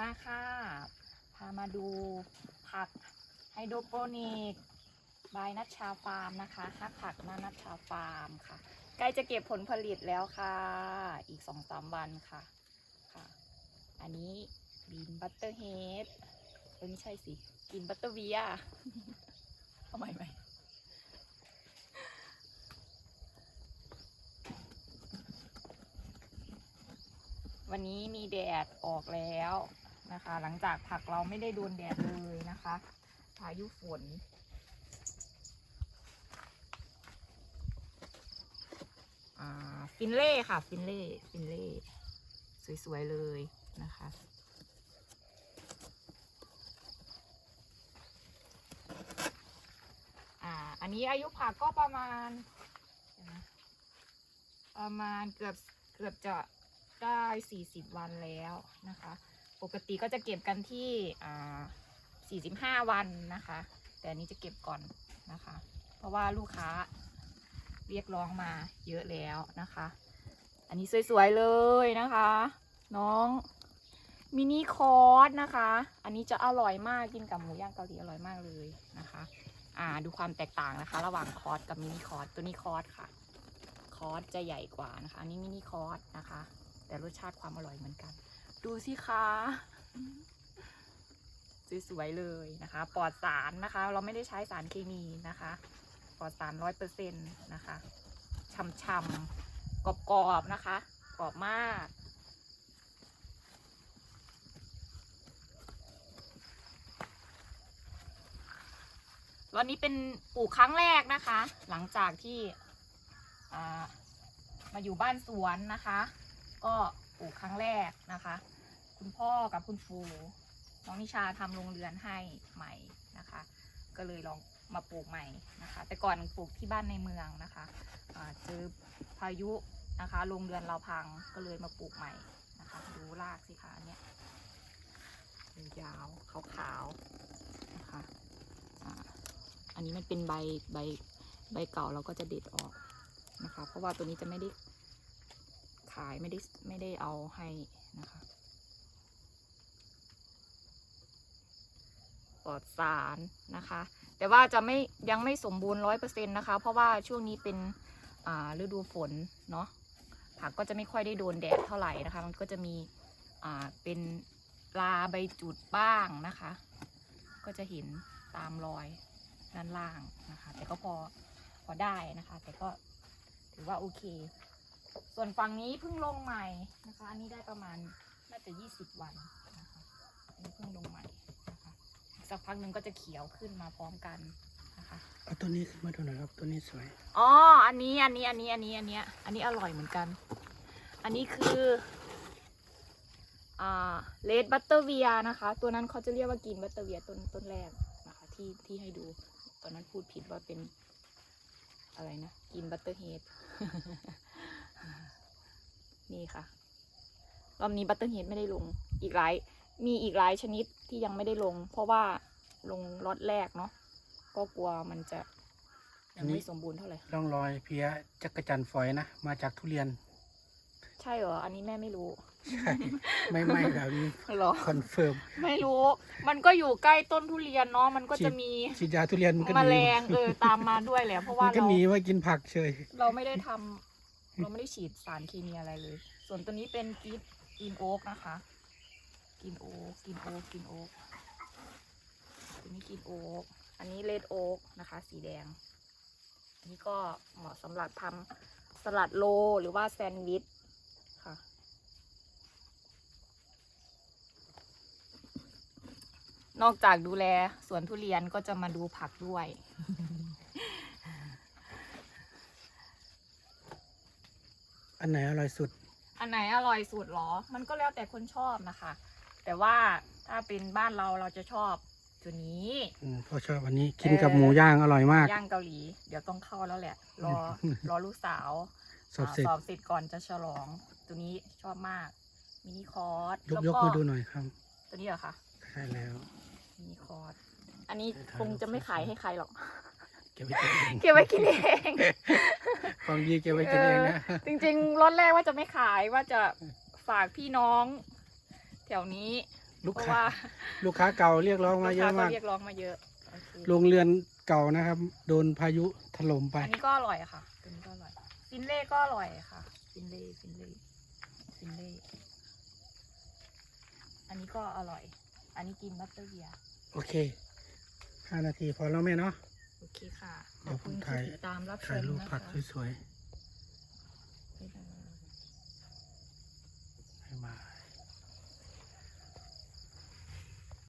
มาค่ะ พามาดูผักไฮโดรโปนิกบายนัชชาฟาร์มนะคะฮักผักนานัชชาฟาร์มค่ะ ใกล้จะเก็บผลผลิตแล้วค่ะ อีกสองสามวันค่ะค่ะ อันนี้บีนบัตเตอร์เฮดเออไม่ใช่สิกินบัตเตอร์เวียเอาใหม่ใหม่วันนี้มีแดดออกแล้ว นะคะ หลังจากผักเราไม่ได้โดนแดดเลยนะคะพายุฝน ฟินเล่ค่ะ ฟินเล่ ฟินเล่ สวย ๆ เลยนะคะอันนี้อายุผักก็ประมาณ ประมาณเกือบเกือบจะได้สี่สิบวันแล้วนะคะ ปกติก็จะเก็บกันที่อ่าสี่สิบห้าวันนะคะ แต่อันนี้จะเก็บก่อนนะคะ เพราะว่าลูกค้าเรียกร้องมาเยอะแล้วนะคะ อันนี้สวยๆเลยนะคะ น้องมินิคอร์สนะคะ อันนี้จะอร่อยมากกินกับหมูย่างเกาหลีอร่อยมากเลยนะคะ อ่าดูความแตกต่างนะคะ ระหว่างคอร์สกับมินิคอร์สตัวนี้คอร์สค่ะ คอร์สจะใหญ่กว่านะคะ อันนี้มินิคอร์สนะคะ แต่รสชาติความอร่อยเหมือนกัน ดูสิคะสวยๆเลยนะคะ ปลอดสารนะคะ เราไม่ได้ใช้สารเคมีนะคะ ปลอดสารร้อยเปอร์เซ็นต์นะคะช่ำๆกรอบๆนะคะกรอบมากวันนี้เป็นปลูกครั้งแรกนะคะ หลังจากที่มาอยู่บ้านสวนนะคะ ก็ ลูกครั้งแรกนะคะ คุณพ่อกับคุณฟูน้องนิชาทำโรงเรือนให้ใหม่นะคะ ก็เลยลองมาปลูกใหม่นะคะ แต่ก่อนปลูกที่บ้านในเมืองนะคะเจอพายุนะคะโรงเรือนเราพังก็เลยมาปลูกใหม่นะคะ ดูรากสิคะอันเนี้ยยาวขาวๆนะคะอ่าอันนี้มันเป็นใบใบใบเก่าเราก็จะเด็ดออกนะคะ เพราะว่าตัวนี้จะไม่ได้ ขายไม่ได้ไม่ได้เอาให้นะคะปลอดสารนะคะ แต่ว่าจะไม่ยังไม่สมบูรณ์ร้อยเปอร์เซ็นต์นะคะ เพราะว่าช่วงนี้เป็นฤดูฝนเนาะผักก็จะไม่ค่อยได้โดนแดดเท่าไหร่นะคะ มันก็จะมีเป็นลาใบจุดบ้างนะคะ ก็จะเห็นตามรอยด้านล่างนะคะ แต่ก็พอพอได้นะคะ แต่ก็ถือว่าโอเค ส่วนฝั่งนี้เพิ่งลงใหม่นะคะ อันนี้ได้ประมาณน่าจะยี่สิบวันนะคะอันนี้เพิ่งลงใหม่นะคะสักพักหนึ่งก็จะเขียวขึ้นมาพร้อมกันนะคะเอาตัวนี้ขึ้นมาดูหน่อยครับตัวนี้สวยอ๋ออันนี้อันนี้อันนี้อันนี้อันเนี้ยอันนี้อร่อยเหมือนกัน อันนี้คืออ่าเลดบัตเตอร์เวียนะคะ ตัวนั้นเขาจะเรียกว่ากินบัตเตอร์เวียต้นต้นแรกนะคะที่ที่ให้ดูตอนนั้นพูดผิดว่าเป็นอะไรนะกินบัตเตอร์เฮด นี่ค่ะ รอบนี้บัตเตอร์เฮดไม่ได้ลงอีกหลายมีอีกหลายชนิดที่ยังไม่ได้ลง เพราะว่าลงล็อตแรกเนาะก็กลัวมันจะยังไม่สมบูรณ์เท่าไหร่ร่องรอยเพี้ยจักรจันทร์ฝอยนะ มาจากทุเรียน ใช่เหรอ อันนี้แม่ไม่รู้ ใช่ ไม่ไม่แบบนี้เหรอคอนเฟิร์ม ไม่รู้ มันก็อยู่ใกล้ต้นทุเรียนเนาะ มันก็จะมีฉีดยาทุเรียนมันก็แมมีลงเออตามมาด้วยแหละ เพราะมัว่านก็เรามีว่ากินผักเฉย เราไม่ได้ทำ เราไม่ได้ฉีดสารเคมีอะไรเลย ส่วนตัวนี้เป็นกินกินโอ๊กนะคะ กินโอ๊กกินโอ๊กกินโอ๊กตัวนี้กินโอ๊กอันนี้เลดโอ๊กนะคะ สีแดง อันนี้ก็เหมาะสำหรับทำสลัดโลหรือว่าแซนด์วิชค่ะนอกจากดูแลสวนทุเรียนก็จะมาดูผักด้วย อันไหนอร่อยสุด อันไหนอร่อยสุดหรอ มันก็แล้วแต่คนชอบนะคะ แต่ว่าถ้าเป็นบ้านเราเราจะชอบตัวนี้อืมพ่อชอบอันนี้กินกับหมูย่างอร่อยมาก ย่างเกาหลี เดี๋ยวต้องเข้าแล้วแหละ รอรอลูกสาวสอบเสร็จาสอบเสร็จก่อนจะฉลอง ตัวนี้ชอบมากมินิคอร์สยกแล้วยกก็มาดูหน่อยครับ ตัวนี้เหรอคะใช่แล้วมินิคอร์สอันนี้ถ่ายคงจะไม่ขายให้ใครหรอก เก็บไว้กินเองเก็บไว้กินเอง ของดีเก็บไว้กินเองนะจริงๆรถแรกว่าจะไม่ขายว่าจะฝากพี่น้อง แถวนี้ ลูกเพราะค้า ว่าลูกค้าเก่าเรียกร้องมาเยลูกอะค้าก็มากเรียกร้องมาเยอะโอเคโรงเรือนเก่านะครับ โดนพายุถล่มไป อันนี้ก็อร่อยค่ะตัวนี้ก็อร่อยฟินเล่ก็อร่อยค่ะฟินเล่ฟินเล่ฟินเล่อันนี้ก็อร่อย อันนี้กินบัตเตอร์เบียร์โอเคห้านาทีพอแล้วแม่เนาะ โอเคค่ะขเดี๋อยวบผคุมณถ่ายที่ติดตามรับชถ่ายมรูปนะผักคะสวยๆ